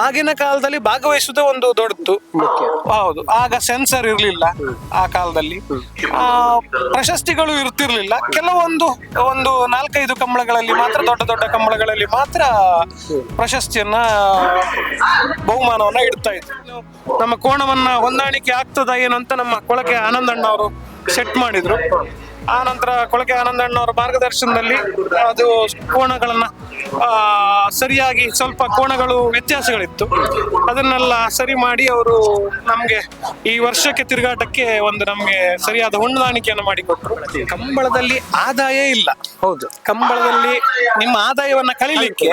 ಆಗಿನ ಕಾಲದಲ್ಲಿ ಭಾಗವಹಿಸುವುದೇ ಒಂದು ದೊಡ್ಡದು. ಹೌದು. ಆಗ ಸೆನ್ಸರ್ ಇರಲಿಲ್ಲ ಆ ಕಾಲದಲ್ಲಿ. ಆ, ಪ್ರಶಸ್ತಿಗಳು ಇರ್ತಿರ್ಲಿಲ್ಲ. ಕೆಲವೊಂದು ಒಂದು ನಾಲ್ಕೈದು ಕಂಬಳಗಳಲ್ಲಿ ಮಾತ್ರ ದೊಡ್ಡ ದೊಡ್ಡ ಕಂಬಳಗಳಲ್ಲಿ ಮಾತ್ರ ಪ್ರಶಸ್ತಿಯನ್ನ ಬಹುಮಾನವನ್ನ ಇಡ್ತಾ ಇದ್ರು. ನಮ್ಮ ಕೋಣವನ್ನ ಹೊಂದಾಣಿಕೆ ಆಗ್ತದ ಅಂತ ನಮ್ಮ ಕೊಳಕೆ ಆನಂದಣ್ಣ ಅವರು ಸೆಟ್ ಮಾಡಿದ್ರು. ಆ ನಂತರ ಕೊಳಕೆ ಆನಂದಣ್ಣ ಅವರ ಮಾರ್ಗದರ್ಶನದಲ್ಲಿ ಅದು ಕೋಣಗಳನ್ನ ಸರಿಯಾಗಿ ಸ್ವಲ್ಪ ಕೋಣಗಳು ವ್ಯತ್ಯಾಸಗಳಿತ್ತು. ಅದನ್ನೆಲ್ಲ ಸರಿ ಮಾಡಿ ಅವರು ನಮ್ಗೆ ಈ ವರ್ಷಕ್ಕೆ ತಿರುಗಾಟಕ್ಕೆ ಒಂದು ನಮ್ಗೆ ಸರಿಯಾದ ಹೊಂದಾಣಿಕೆಯನ್ನು ಮಾಡಿಕೊಟ್ರು. ಕಂಬಳದಲ್ಲಿ ಆದಾಯ ಇಲ್ಲ. ಹೌದು. ಕಂಬಳದಲ್ಲಿ ನಿಮ್ಮ ಆದಾಯವನ್ನ ಕಳಿಲಿಕ್ಕೆ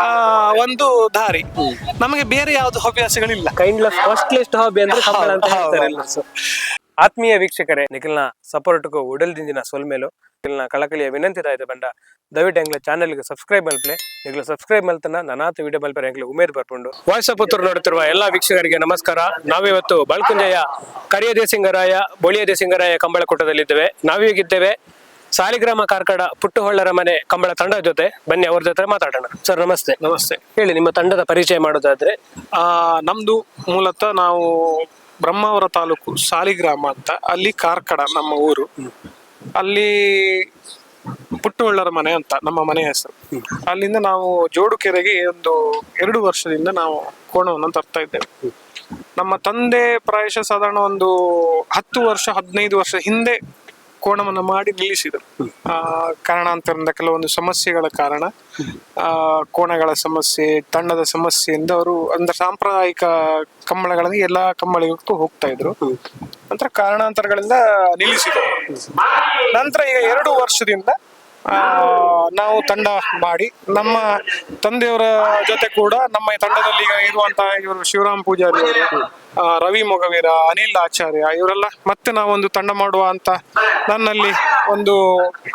ಆ ಒಂದು ದಾರಿ. ನಮಗೆ ಬೇರೆ ಯಾವ್ದು ಹವ್ಯಾಸಗಳಿಲ್ಲ. ಕೈಂಡ್ ಫಸ್ಟ್ ಲಿಸ್ಟ್ ಹಾಬಿ ಅಂದ್ರೆ ಆತ್ಮೀಯ ವೀಕ್ಷಕರೇ ನಿಖಿಲ್ನ ಸಪೋರ್ಟ್ಗೂ ಉಡಲ್ದಿಂದಿನ ಸೊಲ್ಮೇಲು ನಿಖಿಲ್ನ ಕಳಕಳಿಯ ವಿನಂತಿ ಆಯ್ತು ಬಂಡ ದಯವಿಟ್ಟು ಎಂಗ್ಲ ಚಾನೆಲ್ಗೆ ಸಬ್ಸ್ಕ್ರೈಬ್ ಮಲ್ಪಲೆ ನಿಖಿಲ್ ಸಬ್ಸ್ಕ್ರೈಬ್ ಮಲ್ತನ ನನಾತು ವಿಡಿಯೋ ಮಲ್ಪರೆ ಎಂಗ್ಲ ಉಮೇದ್ ಬರ್ಕೊಂಡು ವಾಯ್ಸ್ ಆಫ್ ಪುತ್ತೂರು ನೋಡುತ್ತಿರುವ ಎಲ್ಲಾ ವೀಕ್ಷಕರಿಗೆ ನಮಸ್ಕಾರ. ನಾವಿವತ್ತು ಬಾಳ್ಕುಂಜೆಯ ಕರಿಯದೆ ಸಿಂಗರಾಯ ಬೋಳಿಯದೆ ಸಿಂಗರಾಯ ಕಂಬಳ ಕೂಟದಲ್ಲಿದ್ದೇವೆ. ನಾವೀಗಿದ್ದೇವೆ ಸಾಲಿಗ್ರಾಮ ಕಾರ್ಕಡ ಪುಟ್ಟುಹೊಳ್ಳರ ಮನೆ ಕಂಬಳ ತಂಡದ ಜೊತೆ ಬನ್ನಿ ಅವ್ರ ಜೊತೆ ಮಾತಾಡೋಣ. ಸರ್ ನಮಸ್ತೆ. ನಮಸ್ತೆ. ಹೇಳಿ ನಿಮ್ಮ ತಂಡದ ಪರಿಚಯ ಮಾಡೋದಾದ್ರೆ ಆ ನಮ್ದು ಮೂಲತಃ ನಾವು ಬ್ರಹ್ಮಾವರ ತಾಲೂಕು ಸಾಲಿಗ್ರಾಮ ಅಂತ. ಅಲ್ಲಿ ಕಾರ್ಕಡ ನಮ್ಮ ಊರು. ಅಲ್ಲಿ ಪುಟ್ಟುಳ್ಳರ ಮನೆ ಅಂತ ನಮ್ಮ ಮನೆ ಹೆಸರು. ಅಲ್ಲಿಂದ ನಾವು ಜೋಡುಕೆರೆಗೆ ಒಂದು ಎರಡು ವರ್ಷದಿಂದ ನಾವು ಕೋಣವನ್ನು ತರ್ತಾ ಇದ್ದೇವೆ. ನಮ್ಮ ತಂದೆ ಪ್ರಾಯಶಃ ಸಾಧಾರಣ ಒಂದು ಹತ್ತು ವರ್ಷ, ಹದಿನೈದು ವರ್ಷ ಹಿಂದೆ ಕೋಣವನ್ನು ಮಾಡಿ ನಿಲ್ಲಿಸಿದರು. ಆ, ಕಾರಣಾಂತರದಿಂದ ಕೆಲವೊಂದು ಸಮಸ್ಯೆಗಳ ಕಾರಣ ಆ, ಕೋಣಗಳ ಸಮಸ್ಯೆ ತಂಡದ ಸಮಸ್ಯೆಯಿಂದ ಅವರು ಅಂದ್ರೆ ಸಾಂಪ್ರದಾಯಿಕ ಕಂಬಳಗಳಲ್ಲಿ ಎಲ್ಲಾ ಕಂಬಳಿಗೂ ಹೋಗ್ತಾ ಇದ್ರು. ನಂತರ ಕಾರಣಾಂತರಗಳಿಂದ ನಿಲ್ಲಿಸಿದರು. ನಂತರ ಈಗ ಎರಡು ವರ್ಷದಿಂದ ನಾವು ತಂಡ ಮಾಡಿ ನಮ್ಮ ತಂದೆಯವರ ಜೊತೆ ಕೂಡ ನಮ್ಮ ತಂಡದಲ್ಲಿ ಈಗ ಇರುವಂತಹ ಇವರು ಶಿವರಾಮ್ ಪೂಜಾರಿ ರವಿ ಮೊಗವೀರ ಅನಿಲ್ ಆಚಾರ್ಯ ಇವರೆಲ್ಲ ಮತ್ತೆ ನಾವೊಂದು ತಂಡ ಮಾಡುವ ಅಂತ ನನ್ನಲ್ಲಿ ಒಂದು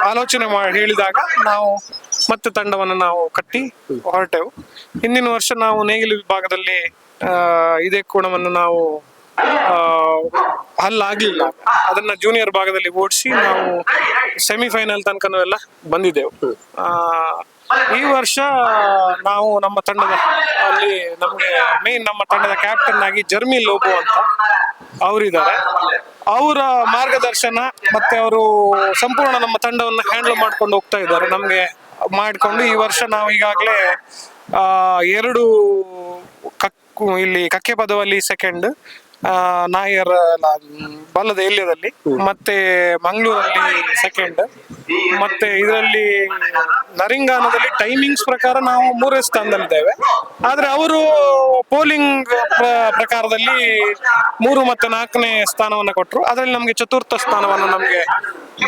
ಆಲೋಚನೆ ಮಾಡಿ ಹೇಳಿದಾಗ ನಾವು ಮತ್ತೆ ತಂಡವನ್ನು ನಾವು ಕಟ್ಟಿ ಹೊರಟೆವು. ಹಿಂದಿನ ವರ್ಷ ನಾವು ನೇಗಿಲು ವಿಭಾಗದಲ್ಲಿ ಇದೇ ಕೋಣವನ್ನು ನಾವು ಆ, ಹಲ್ಲಾಗ್ಲಿಲ್ಲ ಅದನ್ನ ಜೂನಿಯರ್ ಭಾಗದಲ್ಲಿ ಓಡಿಸಿ ನಾವು ಸೆಮಿಫೈನಲ್ ತನಕ ಎಲ್ಲ ಬಂದಿದ್ದೆವು ಈ ವರ್ಷ ನಾವು ನಮ್ಮ ತಂಡದ ಅಲ್ಲಿ ನಮಗೆ ಮೇನ್ ನಮ್ಮ ತಂಡದ ಕ್ಯಾಪ್ಟನ್ ಆಗಿ ಜರ್ಮಿ ಲೋಬೋ ಅಂತ ಅವರಿದ್ದಾರೆ. ಅವರ ಮಾರ್ಗದರ್ಶನ ಮತ್ತೆ ಅವರು ಸಂಪೂರ್ಣ ನಮ್ಮ ತಂಡವನ್ನು ಹ್ಯಾಂಡಲ್ ಮಾಡ್ಕೊಂಡು ಹೋಗ್ತಾ ಇದ್ದಾರೆ. ನಮಗೆ ಮಾಡಿಕೊಂಡು ಈ ವರ್ಷ ನಾವು ಈಗಾಗಲೇ ಎರಡು ಕಕ್ಕು ಇಲ್ಲಿ ಕಕ್ಕೆ ಪದವಲ್ಲಿ ಸೆಕೆಂಡ್ ನಾಯರ್ ಬಲ್ಲದ ಎಲ್ಯದಲ್ಲಿ ಮತ್ತೆ ಮಂಗಳೂರಲ್ಲಿ ಸೆಕೆಂಡ್ ಮತ್ತೆ ಇದರಲ್ಲಿ ನರಿಂಗಾನದಲ್ಲಿ ಟೈಮಿಂಗ್ಸ್ ಪ್ರಕಾರ ನಾವು ಮೂರನೇ ಸ್ಥಾನದಲ್ಲಿದ್ದೇವೆ. ಆದ್ರೆ ಅವರು ಪೋಲಿಂಗ್ ಪ್ರಕಾರದಲ್ಲಿ ಮೂರು ಮತ್ತೆ ನಾಲ್ಕನೇ ಸ್ಥಾನವನ್ನು ಕೊಟ್ಟರು ಅದರಲ್ಲಿ ನಮಗೆ ಚತುರ್ಥ ಸ್ಥಾನವನ್ನು ನಮಗೆ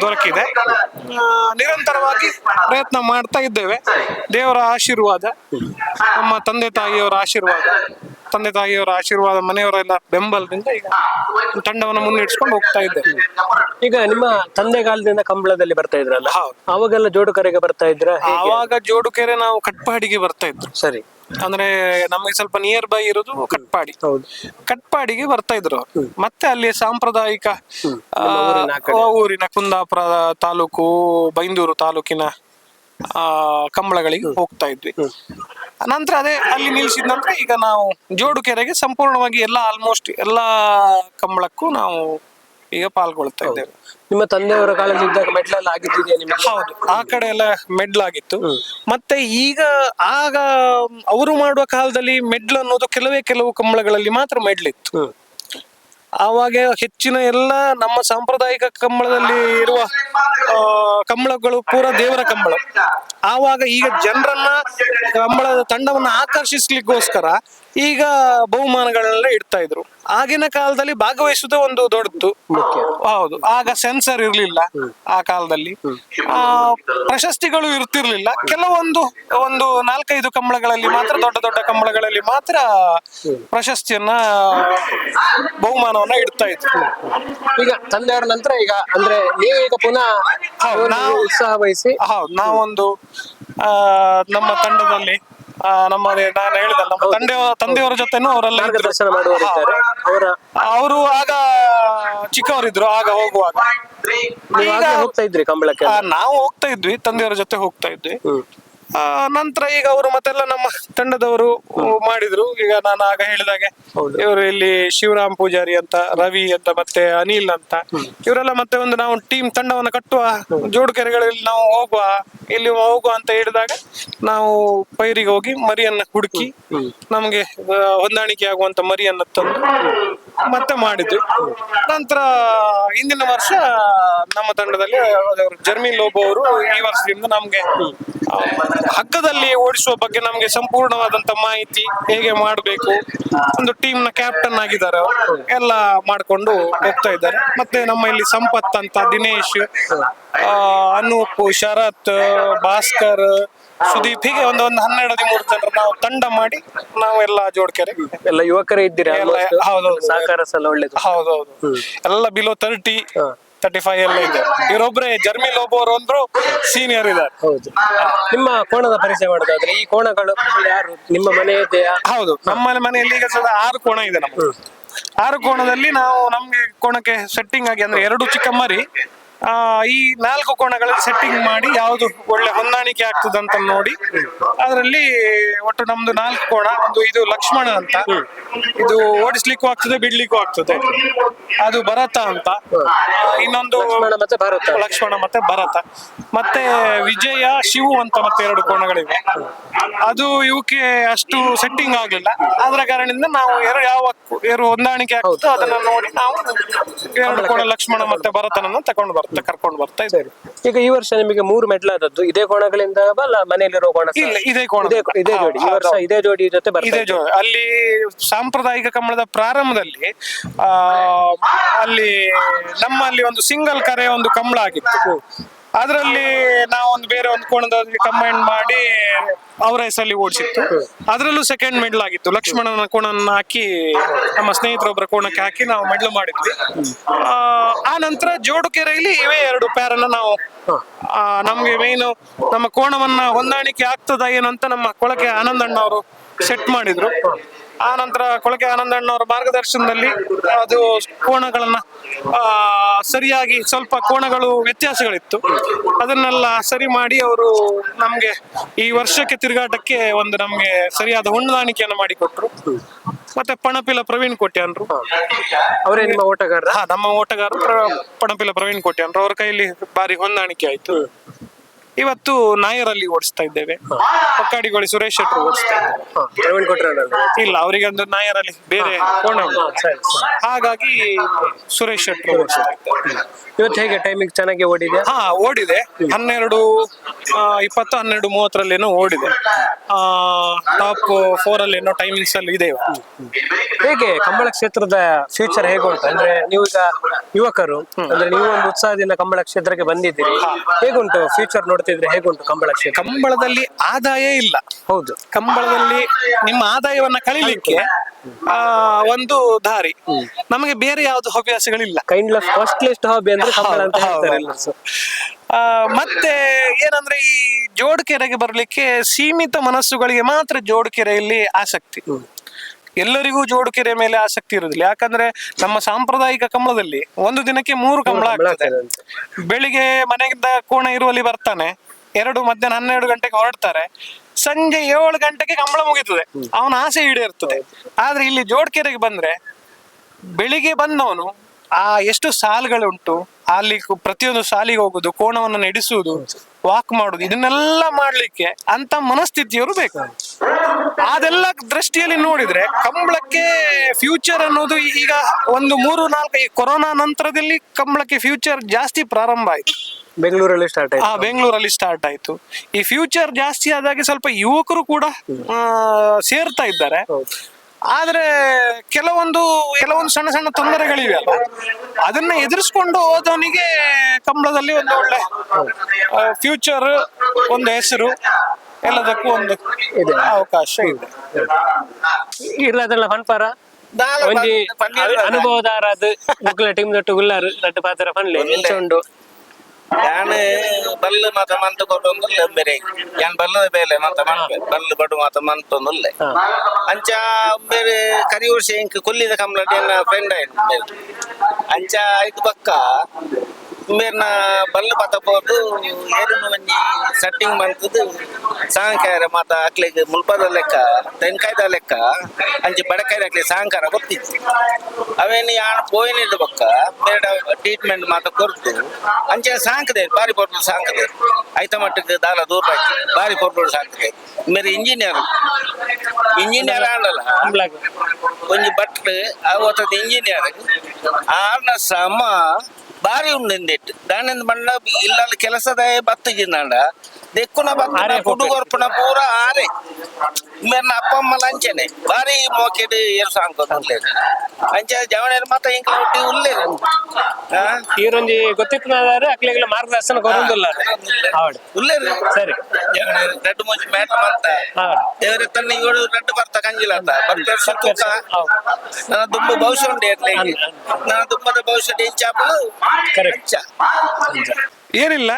ದೊರಕಿದೆ. ನಿರಂತರವಾಗಿ ಪ್ರಯತ್ನ ಮಾಡ್ತಾ ಇದ್ದೇವೆ. ದೇವರ ಆಶೀರ್ವಾದ, ನಮ್ಮ ತಂದೆ ತಾಯಿಯವರ ಆಶೀರ್ವಾದ, ತಂದೆ ತಾಯಿಯವರ ಆಶೀರ್ವಾದ, ಮನೆಯವರೆಲ್ಲ ಬೆಂಬಲದಿಂದ ಈಗ ತಂಡವನ್ನು ಮುನ್ನಡೆಸ್ಕೊಂಡು ಹೋಗ್ತಾ ಇದ್ದೇವೆ. ಈಗ ನಿಮ್ಮ ತಂದೆ ಕಾಲದಿಂದ ಕಂಬಳದಲ್ಲಿ ಬರ್ತಾ ಇದ್ರಲ್ಲ? ಹೌದು. ಅವಾಗೆಲ್ಲ ಜೋಡುಕರೆಗೆ ಬರ್ತಾ ಇದ್ರ ಆವಾಗ ಜೋಡುಕೆರೆ ನಾವು ಕಟ್ಪಾಡಿಗೆ ಬರ್ತಾ ಇದ್ರು. ಸರಿ. ಅಂದ್ರೆ ನಮಗೆ ಸ್ವಲ್ಪ ನಿಯರ್ ಬೈ ಇರೋದು ಕಟ್ಪಾಡಿ ಹೌದು. ಕಟ್ಪಾಡಿಗೆ ಬರ್ತಾ ಇದ್ರು ಅವ್ರು. ಮತ್ತೆ ಅಲ್ಲಿ ಸಾಂಪ್ರದಾಯಿಕ ಆ, ಊರಿನ ಊರಿನ ಕುಂದಾಪುರ ತಾಲೂಕು ಬೈಂದೂರು ತಾಲೂಕಿನ ಆ ಕಂಬಳಗಳಿಗೆ ಹೋಗ್ತಾ ಇದ್ವಿ. ನಂತರ ಅದೇ ಅಲ್ಲಿ ನಿಲ್ಸಿದ ನಂತರ ಈಗ ನಾವು ಜೋಡುಕೆರೆಗೆ ಸಂಪೂರ್ಣವಾಗಿ ಎಲ್ಲ ಆಲ್ಮೋಸ್ಟ್ ಎಲ್ಲಾ ಕಂಬಳಕ್ಕೂ ನಾವು ಈಗ ಪಾಲ್ಗೊಳ್ತಾ ಇದ್ದೇವೆ. ನಿಮ್ಮ ತಂದೆಯವರ ಕಾಲದಲ್ಲಿ ಇದ್ದಾಗ ಮೆಡ್ಲೆಲ್ಲ ಆಗಿದ್ದಿದೆಯಾ ನಿಮಗೆ? ಹೌದು. ಆ ಕಡೆ ಎಲ್ಲ ಮೆಡ್ಲಾಗಿತ್ತು ಮತ್ತೆ ಈಗ ಆಗ ಅವರು ಮಾಡುವ ಕಾಲದಲ್ಲಿ ಮೆಡ್ಲ್ ಅನ್ನೋದು ಕೆಲವೇ ಕೆಲವು ಕಂಬಳಗಳಲ್ಲಿ ಮಾತ್ರ ಮೆಡ್ಲಿತ್ತು ಇತ್ತು. ಆವಾಗ ಹೆಚ್ಚಿನ ಎಲ್ಲ ನಮ್ಮ ಸಾಂಪ್ರದಾಯಿಕ ಕಂಬಳದಲ್ಲಿ ಇರುವ ಆ, ಕಂಬಳಗಳು ಪೂರ ದೇವರ ಕಂಬಳ. ಆವಾಗ ಈಗ ಜನರನ್ನ ಕಂಬಳದ ತಂಡವನ್ನ ಆಕರ್ಷಿಸ್ಲಿಕ್ಕೋಸ್ಕರ ಈಗ ಬಹುಮಾನಗಳನ್ನೆಲ್ಲ ಇಡ್ತಾ ಇದ್ರು. ಆಗಿನ ಕಾಲದಲ್ಲಿ ಭಾಗವಹಿಸುವುದೇ ಒಂದು ದೊಡ್ಡದು. ಹೌದು. ಆಗ ಸೆನ್ಸರ್ ಇರ್ಲಿಲ್ಲ ಆ ಕಾಲದಲ್ಲಿ. ಆ ಪ್ರಶಸ್ತಿಗಳು ಇರ್ತಿರ್ಲಿಲ್ಲ. ಕೆಲವೊಂದು ಒಂದು ನಾಲ್ಕೈದು ಕಂಬಳಗಳಲ್ಲಿ ಮಾತ್ರ ದೊಡ್ಡ ದೊಡ್ಡ ಕಂಬಳಗಳಲ್ಲಿ ಮಾತ್ರ ಪ್ರಶಸ್ತಿಯನ್ನ ಬಹುಮಾನವನ್ನ ಇಡ್ತಾ ಇದ್ರು. ಈಗ ತಂದೆಯವರ ನಂತರ ಈಗ ಅಂದ್ರೆ ನೀವು ಈಗ ಪುನಃ ನಾವು- ಉತ್ಸಾಹ ವಹಿಸಿ ಹೌದು ನಾವೊಂದು ಆ ನಮ್ಮ ತಂಡದಲ್ಲಿ ಆ, ನಮ್ಮ ನಾನು ಹೇಳಿದ ನಮ್ಮ ತಂದೆ ತಂದೆಯವರ ಜೊತೆನೂ ಅವರೆಲ್ಲ ಇದ್ರು. ಮಾರ್ಗದರ್ಶನ ಮಾಡುವವರಿದ್ದಾರೆ. ಅವರ ಅವರು ಆಗ ಚಿಕ್ಕವರಿದ್ರು ಆಗ ಹೋಗುವಾಗ. ನೀವು ಈಗ ಆಗ್ಲೇ ಹೋಗ್ತಾ ಇದ್ರಿ ಕಂಬಳಕ್ಕೆ? ಆ, ನಾವು ಹೋಗ್ತಾ ಇದ್ವಿ ತಂದೆಯವರ ಜೊತೆ ಹೋಗ್ತಾ ಇದ್ವಿ. ಹ್ಮ್. ನಂತರ ಈಗ ಅವರು ಮತ್ತೆಲ್ಲ ನಮ್ಮ ತಂಡದವರು ಮಾಡಿದ್ರು. ಈಗ ನಾನು ಆಗ ಹೇಳಿದಾಗೆ. ಇವರು ಇಲ್ಲಿ ಶಿವರಾಮ್ ಪೂಜಾರಿ ಅಂತ ರವಿ ಅಂತ ಮತ್ತೆ ಅನಿಲ್ ಅಂತ. ಇವರೆಲ್ಲ ಮತ್ತೆ ಒಂದು ನಾವು ಟೀಮ್ ತಂಡವನ್ನು ಕಟ್ಟುವ ಜೋಡುಕೆರೆಗಳಲ್ಲಿ ನಾವು ಹೋಗುವ ಇಲ್ಲಿ ಹೋಗುವ ಅಂತ ಹೇಳಿದಾಗ ನಾವು ಪೈರಿಗೆ ಹೋಗಿ ಮರಿಯನ್ನ ಹುಡುಕಿ ನಮಗೆ ಆ, ಹೊಂದಾಣಿಕೆ ಆಗುವಂತ ಮರಿಯನ್ನ ತಂದು ಮತ್ತೆ ಮಾಡಿದ್ವಿ. ನಂತರ ಹಿಂದಿನ ವರ್ಷ ನಮ್ಮ ತಂಡದಲ್ಲಿ ಜರ್ಮಿ ಲೋಬೋ ಅವರು ಈ ವರ್ಷದಿಂದ ನಮ್ಗೆ ಹಗ್ಗದಲ್ಲಿ ಓಡಿಸುವ ಬಗ್ಗೆ ನಮ್ಗೆ ಸಂಪೂರ್ಣವಾದಂತ ಮಾಹಿತಿ ಹೇಗೆ ಮಾಡಬೇಕು ಒಂದು ಟೀಮ್ನ ಕ್ಯಾಪ್ಟನ್ ಆಗಿದ್ದಾರೆ ಎಲ್ಲ ಮಾಡ್ಕೊಂಡು ಹೋಗ್ತಾ ಇದ್ದಾರೆ. ಮತ್ತೆ ನಮ್ಮ ಇಲ್ಲಿ ಸಂಪತ್ ಅಂತ ದಿನೇಶ್ ಆ, ಅನೂಪ್ ಶರತ್ ಭಾಸ್ಕರ್ ಸುದೀಪ್ ಹೀಗೆ ಒಂದು ಒಂದು ಹನ್ನೆರಡು ಹದಿಮೂರು ಜನರು ನಾವು ತಂಡ ಮಾಡಿ ನಾವೆಲ್ಲ ಜೋಡ್ಕೆರೆ. ಎಲ್ಲ ಯುವಕರೇ ಇದ್ದೀರಾ ಹೌದೌದು. ಸಹಕಾರ ಎಲ್ಲ ಬಿಲೋ ತರ್ಟಿ ತರ್ಟಿ ಫೈವ್ ಎಲ್ಲ ಇದೆ. ಇವರೊಬ್ರೆ ಜರ್ಮಿ ಲೋಬೋರ್ ಅಂದ್ರು ಸೀನಿಯರ್ ಇದ್ದಾರೆ. ಹೌದು. ನಿಮ್ಮ ಕೋಣದ ಪರಿಚಯ ಮಾಡೋದಾದ್ರೆ ಈ ಕೋಣಗಳು ಯಾರು? ನಿಮ್ಮ ಮನೆಯದೆಯಾ ಹೌದು. ನಮ್ಮ ಮನೆಯಲ್ಲಿ ಈಗ ಸದಾ ಆರು ಕೋಣ ಇದೆ ನಮ್ಮ ಆರು ಕೋಣದಲ್ಲಿ ನಾವು ನಮ್ಗೆ ಕೋಣಕ್ಕೆ ಸೆಟ್ಟಿಂಗ್ ಆಗಿ ಅಂದ್ರೆ ಎರಡು ಚಿಕ್ಕ ಮರಿ ಈ ನಾಲ್ಕು ಕೋಣಗಳಲ್ಲಿ ಸೆಟ್ಟಿಂಗ್ ಮಾಡಿ ಯಾವುದು ಒಳ್ಳೆ ಹೊಂದಾಣಿಕೆ ಆಗ್ತದೆ ಅಂತ ನೋಡಿ ಅದರಲ್ಲಿ ಒಟ್ಟು ನಮ್ದು ನಾಲ್ಕು ಕೋಣ ಒಂದು ಇದು ಲಕ್ಷ್ಮಣ ಅಂತ. ಇದು ಓಡಿಸ್ಲಿಕ್ಕೂ ಆಗ್ತದೆ ಬಿಡ್ಲಿಕ್ಕೂ ಆಗ್ತದೆ. ಅದು ಭರತ ಅಂತ. ಇನ್ನೊಂದು ಲಕ್ಷ್ಮಣ ಮತ್ತೆ ಭಾರತ. ಲಕ್ಷ್ಮಣ ಮತ್ತೆ ಭರತ. ಮತ್ತೆ ವಿಜಯ ಶಿವು ಅಂತ ಮತ್ತೆ ಎರಡು ಕೋಣಗಳಿವೆ. ಅದು ಇವಕ್ಕೆ ಅಷ್ಟು ಸೆಟ್ಟಿಂಗ್ ಆಗಲಿಲ್ಲ. ಅದರ ಕಾರಣದಿಂದ ನಾವು ಎರಡು ಯಾವ ಎರಡು ಹೊಂದಾಣಿಕೆ ಆಗ್ತದೆ ಅದನ್ನ ನೋಡಿ ನಾವು ಎರಡು ಕೋಣ ಲಕ್ಷ್ಮಣ ಮತ್ತೆ ಭರತನನ್ನ ತಗೊಂಡು ಬರ್ತಾ ಕರ್ಕೊಂಡು ಬರ್ತಾ ಇದ್ದಾರೆ. ಈಗ ಈ ವರ್ಷ ನಿಮಗೆ ಮೂರು ಮೆಡ್ಲ್ ಆದದ್ದು ಇದೇ ಕೋಣಗಳಿಂದ ಬಲ್ಲ ಮನೆಯಲ್ಲಿರೋ ಕೋಣ ಸಹ? ಇಲ್ಲ ಇದೇ ಕೋಣ. ಇದೇ ಇದೇ ಜೋಡಿ. ಈ ವರ್ಷ ಇದೇ ಜೋಡಿ ಜೊತೆ ಇದೇ ಬರ್ತದೆ ಜೋ ಅಲ್ಲಿ ಸಾಂಪ್ರದಾಯಿಕ ಕಂಬಳದ ಪ್ರಾರಂಭದಲ್ಲಿ ಆ ಅಲ್ಲಿ ನಮ್ಮಲ್ಲಿ ಒಂದು ಸಿಂಗಲ್ ಕರೆ ಒಂದು ಕಂಬಳ ಆಗಿತ್ತು. ಅದರಲ್ಲಿ ನಾವೊಂದು ಬೇರೆ ಒಂದು ಕೋಣದಲ್ಲಿ ಕಂಬೈನ್ ಮಾಡಿ ಅವರ ಹೆಸರಲ್ಲಿ ಓಡಿಸಿತ್ತು. ಅದರಲ್ಲೂ ಸೆಕೆಂಡ್ ಮೆಡಲ್ ಆಗಿತ್ತು. ಲಕ್ಷ್ಮಣನ ಕೋಣನ ಹಾಕಿ ನಮ್ಮ ಸ್ನೇಹಿತರೊಬ್ಬರ ಕೋಣಕ್ಕೆ ಹಾಕಿ ನಾವು ಮೆಡ್ಲ್ ಮಾಡಿದ್ವಿ. ಆ, ನಂತರ ಜೋಡುಕೆರೆಯಲ್ಲಿ ಇವೇ ಎರಡು ಪ್ಯಾರನ್ನ ನಾವು ನಮ್ಗೆ ಮೇನ್ ನಮ್ಮ ಕೋಣವನ್ನ ಹೊಂದಾಣಿಕೆ ಆಗ್ತದ ಏನು ಅಂತ ನಮ್ಮ ಕೊಳಕೆ ಆನಂದಣ್ಣ ಅವರು ಸೆಟ್ ಮಾಡಿದ್ರು. ಆ ನಂತರ ಕೊಳಕೆ ಆನಂದಣ್ಣವರ ಮಾರ್ಗದರ್ಶನದಲ್ಲಿ ಅದು ಕೋಣಗಳನ್ನ ಆ, ಸರಿಯಾಗಿ ಸ್ವಲ್ಪ ಕೋಣಗಳು ವ್ಯತ್ಯಾಸಗಳಿತ್ತು. ಅದನ್ನೆಲ್ಲ ಸರಿ ಮಾಡಿ ಅವರು ನಮ್ಗೆ ಈ ವರ್ಷಕ್ಕೆ ತಿರುಗಾಟಕ್ಕೆ ಒಂದು ನಮ್ಗೆ ಸರಿಯಾದ ಹೊಂದಾಣಿಕೆಯನ್ನು ಮಾಡಿಕೊಟ್ರು. ಮತ್ತೆ ಪಣಪಿಲ ಪ್ರವೀಣ್ ಕೋಟ್ಯಾನ್ರು. ಅವರೇ ನಿಮ್ಮ ಓಟಗಾರ? ಹಾ ನಮ್ಮ ಓಟಗಾರ ಪಣಪಿಲ ಪ್ರವೀಣ್ ಕೋಟ್ಯಾನ್ರು. ಅವ್ರ ಕೈಲಿ ಬಾರಿ ಹೊಂದಾಣಿಕೆ ಆಯ್ತು. ಇವತ್ತು ನಾಯರಲ್ಲಿ ಓಡಿಸ್ತಾ ಇದ್ದೇವೆ. ಪಕ್ಕಾಡಿಗೋಳಿ ಸುರೇಶ್ ಶೆಟ್ರು ಓಡಿಸ್ತಾ ಇದ್ದೇವೆ ಪ್ರವೀಣ್ ಕೊಟ್ರಲ್ಲ ಇಲ್ಲ ಅವರಿಗೆ ನಾಯರ್ ನಾಯರಲ್ಲಿ ಬೇರೆ ಕೋಣ ಉಂಟು. ಹಾಗಾಗಿ ಸುರೇಶ್ ಶೆಟ್ರು ಓಡಿಸ್ತಾ ಇದ್ದಾರೆ. ಇವತ್ತು ಹೇಗೆ ಟೈಮಿಂಗ್ ಚೆನ್ನಾಗಿ ಓಡಿದೆ? ಹಾ ಓಡಿದೆ. ಹನ್ನೆರಡು ಆ, ಇಪ್ಪತ್ತು ಹನ್ನೆರಡು ಮೂವತ್ತರಲ್ಲೇನೋ ಓಡಿದೆ. ಟಾಪ್ ಫೋರ್ ಅಲ್ಲಿ ಏನೋ ಟೈಮಿಂಗ್ಸ್ ಅಲ್ಲಿ ಇದೆ ಇವತ್ತು. ಹೇಗೆ ಕಂಬಳ ಕ್ಷೇತ್ರದ ಫ್ಯೂಚರ್ ಹೇಗೆ ಉಂಟು? ಅಂದ್ರೆ ನೀವು ಈಗ ಯುವಕರು ಅಂದ್ರೆ ನೀವು ಒಂದು ಉತ್ಸಾಹದಿಂದ ಕಂಬಳ ಕ್ಷೇತ್ರಕ್ಕೆ ಬಂದಿದ್ದೀರಿ. ಹೇಗುಂಟು ಫ್ಯೂಚರ್ ನೋಡ್ತಿದ್ರೆ ಹೇಗುಂಟು ಕಂಬಳ ಕ್ಷೇತ್ರ? ಕಂಬಳದಲ್ಲಿ ಆದಾಯ ಇಲ್ಲ. ಹೌದು. ಕಂಬಳದಲ್ಲಿ ನಿಮ್ಮ ಆದಾಯವನ್ನ ಕಳಿಲಿಕ್ಕೆ ಆ ಒಂದು ದಾರಿ. ನಮಗೆ ಬೇರೆ ಯಾವ್ದು ಹವ್ಯಾಸಗಳಿಲ್ಲ. ಕೈಂಡ್ ಆಫ್ ಕಾಸ್ಟ್ಲಿಸ್ಟ್ ಹಾಬಿ ಅಂದ್ರೆ ಕಂಬಳ ಅಂತ ಹೇಳ್ತಾರೆ ಎಲ್ಲರೂ. ಸಹ. ಆ, ಮತ್ತೆ ಏನಂದ್ರೆ ಈ ಜೋಡುಕೆರೆಗೆ ಬರ್ಲಿಕ್ಕೆ ಸೀಮಿತ ಮನಸ್ಸುಗಳಿಗೆ ಮಾತ್ರ ಜೋಡುಕೆರೆಯಲ್ಲಿ ಆಸಕ್ತಿ. ಎಲ್ಲರಿಗೂ ಜೋಡುಕೆರೆ ಮೇಲೆ ಆಸಕ್ತಿ ಇರುದಿಲ್ಲ. ಯಾಕಂದ್ರೆ ನಮ್ಮ ಸಾಂಪ್ರದಾಯಿಕ ಕಂಬಳದಲ್ಲಿ ಒಂದು ದಿನಕ್ಕೆ ಮೂರು ಕಂಬಳ ಆಗ್ತದೆ. ಬೆಳಿಗ್ಗೆ ಮನೆಯಿಂದ ಕೋಣ ಇರುವಲ್ಲಿ ಬರ್ತಾನೆ. ಎರಡು ಮಧ್ಯಾಹ್ನ ಹನ್ನೆರಡು ಗಂಟೆಗೆ ಹೊರಡ್ತಾರೆ. ಸಂಜೆ ಏಳು ಗಂಟೆಗೆ ಕಂಬಳ ಮುಗೀತದೆ. ಅವನ ಆಸೆ ಈಡೇರ್ತದೆ. ಆದ್ರೆ ಇಲ್ಲಿ ಜೋಡ್ಕೆರೆಗೆ ಬಂದ್ರೆ ಬೆಳಿಗ್ಗೆ ಬಂದವನು ಆ ಎಷ್ಟು ಸಾಲುಗಳುಂಟು, ಅಲ್ಲಿ ಪ್ರತಿಯೊಂದು ಸಾಲಿಗೆ ಹೋಗುದು, ಕೋಣವನ್ನು ನಡೆಸುವುದು ವಾಕ್ ಮಾಡುದು ಇದನ್ನೆಲ್ಲ ಮಾಡ್ಲಿಕ್ಕೆ ಅಂತ ಮನಸ್ಥಿತಿಯವರು ಬೇಕು. ಅದೆಲ್ಲ ದೃಷ್ಟಿಯಲ್ಲಿ ನೋಡಿದ್ರೆ ಕಂಬಳಕ್ಕೆ ಫ್ಯೂಚರ್ ಅನ್ನೋದು ಈಗ ಒಂದು ಮೂರು ನಾಲ್ಕು ಈ ಕೊರೋನಾ ನಂತರದಲ್ಲಿ ಕಂಬಳಕ್ಕೆ ಫ್ಯೂಚರ್ ಜಾಸ್ತಿ ಪ್ರಾರಂಭ ಆಯ್ತು. ಬೆಂಗಳೂರಲ್ಲಿ ಸ್ಟಾರ್ಟ್ ಆ ಆಯ್ತು. ಬೆಂಗಳೂರಲ್ಲಿ ಸ್ಟಾರ್ಟ್ ಆಯ್ತು. ಈ ಫ್ಯೂಚರ್ ಜಾಸ್ತಿ ಆದಾಗೆ ಸ್ವಲ್ಪ ಯುವಕರು ಕೂಡ ಆ, ಸೇರ್ತಾ ಇದ್ದಾರೆ. ಆದ್ರೆ ಕೆಲವೊಂದು ಕೆಲವೊಂದು ಸಣ್ಣ ಸಣ್ಣ ತೊಂದರೆಗಳಿವೆ ಅಲ್ಲ ಅದನ್ನ ಎದುರಿಸ್ಕೊಂಡು ಹೋದವನಿಗೆ ಕಂಬಳದಲ್ಲಿ ಒಂದು ಒಳ್ಳೆ ಫ್ಯೂಚರ್ ಒಂದು ಹೆಸರು ಎಲ್ಲದಕ್ಕೂ ಒಂದು ಇದೆ. ಅವಕಾಶ ಇದೆ. ಇರ್ಲದಲ್ಲ ಫನ್ಪಾರ ಒಂಜಿ ಅನುಭವದಾರ ಅದು ಮುಗ್ಲ ಟೀಮ್ ದೊಟ್ಟು ಗುಲ್ಲಾರು ದೊಡ್ಡ ಪಾತ್ರ ಫನ್ಲೆ ಉಂಡು ಯಾನ್ ಬಲ್ಲು ಮಾತ ಮಂತ ಕೊಟ್ಟೊಂದುಲ್ಲೆ ಒಮ್ಮೆರೆ ಯಾನ್ ಬಲ್ಲದ ಬೇಲೆ ಮಾತ ಮನ್ಪೆ ಬಲ್ಲು ಬಡು ಮಾತ ಮಂತೊಂದುಲ್ಲೆ ಅಂಚ ಬೇರೆ ಕರಿ ವರ್ಷ ಇಂಕ್ ಕೊಲ್ಲಿದ ಕಂಬ್ಲಟ್ ಎನ್ನ ಫ್ರೆಂಡ್ ಆಯ್ತು ಅಂಚ ಐದು ಪಕ್ಕ ಮೇರ್ನ ಬಲ್ಲು ಬತ್ತಬೋದು ಏರಿನ ಒಂಜಿ ಸೆಟ್ಟಿಂಗ್ ಮಂತದ್ದು ಸಾಂಕಾರ ಮಾತ ಅಕ್ಲೆಗ್ ಮುಲ್ಪದ ಲೆಕ್ಕ ತೆನ್ಕಾಯ್ದ ಲೆಕ್ಕ ಅಂಚಿ ಬಡಕಾಯ್ದ ಅಕ್ಲೆ ಸಾಂಕಾರ ಗೊತ್ತಿತ್ತು ಅವೇನು ಯಾಣ ಪೋಯಿನಿದ್ದು ಬೊಕ್ಕ ಬೇಡ ಟ್ರೀಟ್ಮೆಂಟ್ ಮಾತ ಕೊರ್ದು ಅಂಚೆ ಸಾಂಕದೆ ಬಾರಿ ಪೊರ್ಲು ಸಾಂಕದೆ ಐತ ಮಟ್ಟಕ್ಕೆ ದಾಲ ದೂರ ಬಾರಿ ಪೊರ್ಲು ಸಾಂಕದೆ ಮೇರೆ ಇಂಜಿನಿಯರ್ ಇಂಜಿನಿಯರ್ ಆಂಡಲ್ಲ ಒಂಜಿ ಬಟ್ಲು ಅವತ್ತದ ಇಂಜಿನಿಯರ್ ಆರ್ನ ಸಮ ಬಾರಿ ಉಂಡು ಇಂದೆಟ್ ದಾನಿಂದ ಬಣ್ಣ ಇಲ್ಲಲ್ಲಿ ಕೆಲಸದ ಬತ್ತಜಿಂದಾಂಡ ದೆಕ್ಕುನ ಬತ್ತ ಆರೆ ಹುಡುಗರ್ಪುನ ಪೂರ ಆರೆ ಮೇರ್ನ ಅಪ್ಪ ಅಮ್ಮ ಲಂಚನೆ ಬಾರಿ ಮೋಕೆಡ್ ಏರ್ ಸಾಂಕೋದು ಅಂಚ ಜವನೇರ್ ಮಾತ ಇಂಕ ಒಟ್ಟಿ ಉಲ್ಲೇರು ಹಾ ಈರೊಂಜಿ ಗೊತ್ತಿತ್ತನಾದ್ರೆ ಅಕ್ಲಿಗೆಲ್ಲ ಮಾರ್ಗದರ್ಶನ ಕೊರೊಂದಿಲ್ಲ ಹೌದು ಉಲ್ಲೇರು ಸರಿ ಜವನೇರ್ ರೆಡ್ ಮುಂಚಿ ಮ್ಯಾಟ್ ಮಾಡ್ತ ಹೌದು ದೇವರ ತನ್ನ ಏಳು ರೆಡ್ ಬರ್ತ ಕಂಜಿಲತ್ತ ಬರ್ತಾರೆ ಸುತ್ತ ಹೌದು ನನ್ನ ದುಂಬ ಭವಿಷ್ಯ ಉಂಟು ಇರ್ಲಿಕ್ಕೆ ನನ್ನ ದುಂಬದ ಭವಿಷ್ಯ ಡೆಂಚಾಪಲು ಕರೆಕ್ಟ್ ಏನಿಲ್ಲ.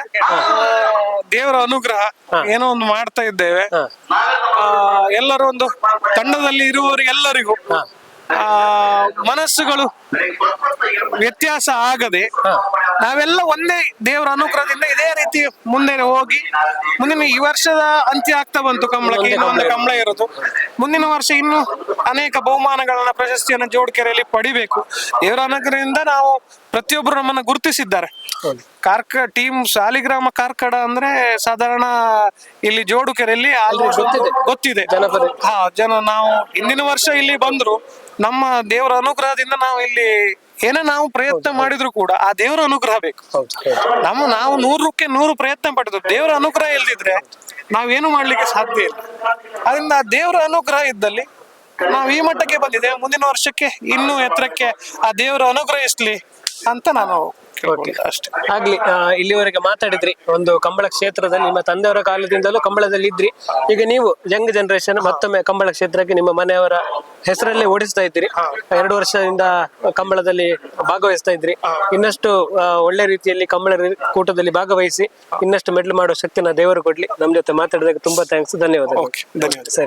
ದೇವರ ಅನುಗ್ರಹ ಏನೋ ಒಂದು ಮಾಡ್ತಾ ಇದ್ದೇವೆ. ಎಲ್ಲರೂ ಒಂದು ತಂಡದಲ್ಲಿ ಇರುವವರಿಗೆಲ್ಲರಿಗೂ ಆ ಮನಸ್ಸುಗಳು ವ್ಯತ್ಯಾಸ ಆಗದೆ ನಾವೆಲ್ಲ ಒಂದೇ ದೇವರ ಅನುಗ್ರಹದಿಂದ ಇದೇ ರೀತಿ ಮುಂದೆ ಹೋಗಿ ಮುಂದಿನ ಈ ವರ್ಷದ ಅಂತ್ಯ ಆಗ್ತಾ ಬಂತು ಕಂಬಳಕ್ಕೆ ಇನ್ನೂ ಒಂದು ಕಂಬಳ ಇರೋದು. ಮುಂದಿನ ವರ್ಷ ಇನ್ನು ಅನೇಕ ಬಹುಮಾನಗಳನ್ನ ಪ್ರಶಸ್ತಿಯನ್ನ ಜೋಡ್ಕೆರೆಯಲ್ಲಿ ಪಡಿಬೇಕು. ದೇವರ ಅನುಗ್ರಹದಿಂದ ನಾವು ಪ್ರತಿಯೊಬ್ಬರು ನಮ್ಮನ್ನ ಗುರುತಿಸಿದ್ದಾರೆ. ಕಾರ್ಕ ಟೀಮ್ ಶಾಲಿಗ್ರಾಮ ಕಾರ್ಕಡ ಅಂದ್ರೆ ಸಾಧಾರಣ ಇಲ್ಲಿ ಜೋಡುಕೆರೆಯಲ್ಲಿ ಕೆರೆಯಲ್ಲಿ ಗೊತ್ತಿದೆ. ಹಾ ಜನ ನಾವು ಹಿಂದಿನ ವರ್ಷ ಇಲ್ಲಿ ಬಂದ್ರು. ನಮ್ಮ ದೇವರ ಅನುಗ್ರಹದಿಂದ ನಾವು ಇಲ್ಲಿ ಏನೇ ನಾವು ಪ್ರಯತ್ನ ಮಾಡಿದ್ರು ಕೂಡ ಆ ದೇವರ ಅನುಗ್ರಹ ಬೇಕು. ನಮ್ಮ ನಾವು ನೂರಕ್ಕೆ ನೂರು ಪ್ರಯತ್ನ ಪಟ್ಟಿದ್ರು ದೇವರ ಅನುಗ್ರಹ ಇಲ್ದಿದ್ರೆ ನಾವೇನು ಮಾಡ್ಲಿಕ್ಕೆ ಸಾಧ್ಯ ಇಲ್ಲ. ಅದರಿಂದ ಆ ದೇವರ ಅನುಗ್ರಹ ಇದ್ದಲ್ಲಿ ನಾವು ಈ ಮಟ್ಟಕ್ಕೆ ಬಂದಿದ್ದೇವೆ. ಮುಂದಿನ ವರ್ಷಕ್ಕೆ ಇನ್ನೂ ಎತ್ತರಕ್ಕೆ ಆ ದೇವರ ಅನುಗ್ರಹಿಸ್ಲಿ ಅಂತ ನಾನು ಅಷ್ಟೇ. ಆಗ್ಲಿ ಆ, ಇಲ್ಲಿವರೆಗೆ ಮಾತಾಡಿದ್ರಿ ಒಂದು ಕಂಬಳ ಕ್ಷೇತ್ರದಲ್ಲಿ ನಿಮ್ಮ ತಂದೆಯವರ ಕಾಲದಿಂದಲೂ ಕಂಬಳದಲ್ಲಿ ಇದ್ರಿ. ಈಗ ನೀವು ಯಂಗ್ ಜನರೇಷನ್ ಮತ್ತೊಮ್ಮೆ ಕಂಬಳ ಕ್ಷೇತ್ರಕ್ಕೆ ನಿಮ್ಮ ಮನೆಯವರ ಹೆಸರಲ್ಲೇ ಓಡಿಸ್ತಾ ಇದ್ದೀರಿ. ಎರಡು ವರ್ಷದಿಂದ ಕಂಬಳದಲ್ಲಿ ಭಾಗವಹಿಸ್ತಾ ಇದ್ರಿ. ಇನ್ನಷ್ಟು ಆ, ಒಳ್ಳೆ ರೀತಿಯಲ್ಲಿ ಕಂಬಳ ರಿ- ಕೂಟದಲ್ಲಿ ಭಾಗವಹಿಸಿ ಇನ್ನಷ್ಟು ಮೆಡ್ಲ್ ಮಾಡೋ ಶಕ್ತಿನ ದೇವರು ಕೊಡ್ಲಿ. ನಮ್ ಜೊತೆ ಮಾತಾಡಿದಾಗ ತುಂಬಾ ಥ್ಯಾಂಕ್ಸ್ ಧನ್ಯವಾದಗಳು. ಓಕೆ ಧನ್ಯವಾದ ಸರಿ.